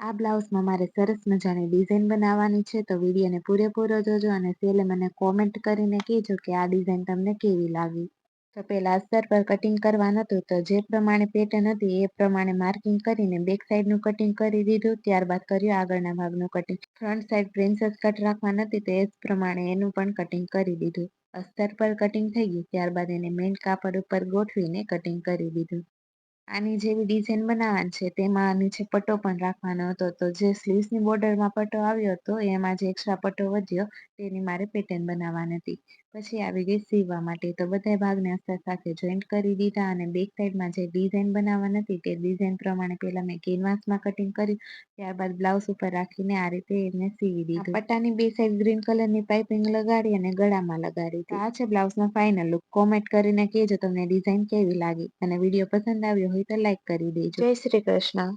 આ બ્લાઉઝમાં મારે સરસ મજાની ડિઝાઇન બનાવવાની છે, તો વિડીયોને પૂરેપૂરો જોજો અને સેલે મને કોમેન્ટ કરીને કહેજો કે આ ડિઝાઇન તમને કેવી લાગી. તો પહેલાં અસ્તર પર કટિંગ કરવાનું હતું તો જે પ્રમાણે પેટર્ન હતી એ પ્રમાણે માર્કિંગ કરીને બેક સાઈડનું કટિંગ કરી દીધું, ત્યારબાદ કર્યું આગળના ભાગનું cutting front side princess cut રાખવાની હતી તો એ જ પ્રમાણે એનું પણ કટિંગ કરી દીધું. અસ્તર પર કટિંગ થઈ ગયું, ત્યારબાદ એને મેઇન કાપડ ઉપર ગોઠવીને કટિંગ કરી દીધું. આની જેવી ડિઝાઇન બનાવવાની છે તેમાં નીચે પટ્ટો પણ રાખવાનો હતો તો જે સ્લીવ્સની બોર્ડરમાં પટ્ટો આવ્યો હતો એમાં જે એક્સ્ટ્રા પટ્ટો વધ્યો તેની મારે પેટર્ન બનાવવાની હતી. પછી આવી ગઈ સીવવા માટે તો બધા ભાગને અસર સાથે જોઈન્ટ કરી દીધા અને બેક સાઈડમાં જે ડિઝાઇન બનાવવાની હતી તે ડિઝાઇન પ્રમાણે પહેલાં મેં કેનવાસમાં કટિંગ કર્યું ત્યારબાદ બ્લાઉઝ ઉપર રાખીને આ રીતે એને સીવી દીધું. પટ્ટાની બે સાઈડ ગ્રીન કલરની પાઇપિંગ લગાડી અને ગળામાં લગાડી આ છે બ્લાઉઝનો ફાઇનલ લુક કોમેન્ટ કરીને કહેજો તમને ડિઝાઇન કેવી લાગી અને વીડિયો પસંદ આવ્યો હોય તો લાઈક કરી દેજો. જય શ્રી કૃષ્ણ.